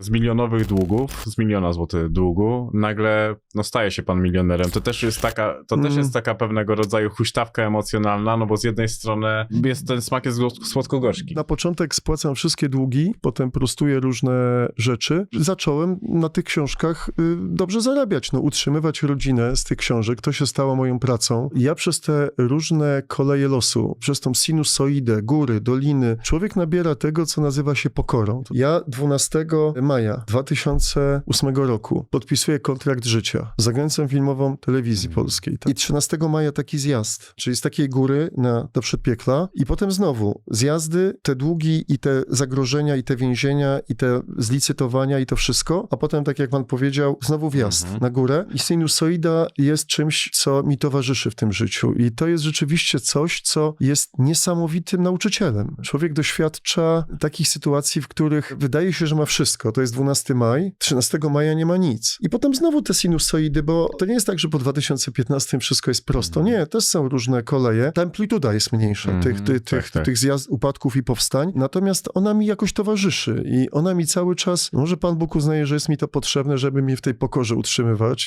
z milionowych długów, z miliona złotych długu, nagle no, staje się pan milionerem. To też jest taka, to też Mm. jest taka pewnego rodzaju huśtawka emocjonalna, no bo z jednej strony jest ten smak jest słodko-gorzki. Na początek spłacam wszystkie długi, potem prostuję różne rzeczy. Zacząłem na tych książkach y, dobrze zarabiać, no, utrzymywać rodzinę z tych książek. To się stało moją pracą. Ja przez te różne koleje losu, przez tą sinusoidę, góry, doliny, człowiek nabiera tego, co nazywa się pokorą. Ja 12 maja 2008 roku podpisuję kontrakt życia z agencją filmową telewizji polskiej. I 13 maja taki zjazd, czyli z takiej góry na, do przedpiekla i potem znowu zjazdy, te długi i te zagrożenia i te więzienia i te zlicytowania i to wszystko, a potem, tak jak pan powiedział, znowu wjazd Mhm. na górę i sinusoida jest czymś, co mi towarzyszy w tym życiu i to jest rzeczywiście coś, co jest niesamowitym nauczycielem. Człowiek doświadcza takich sytuacji, w których wydaje się, że ma wszystko. To jest 12 maj, 13 maja nie ma nic. I potem znowu te sinusoidy, bo to nie jest tak, że po 2015 wszystko jest prosto. Nie, też są różne koleje. Ta amplituda jest mniejsza Mhm, tych, tych, tak, tych, tak. tych zjazd, upadków i powstań, natomiast ona mi jakoś towarzyszy i ona mi cały czas, może Pan Bóg uznaje, że jest mi to potrzebne, żeby mnie w tej pokorze utrzymywać.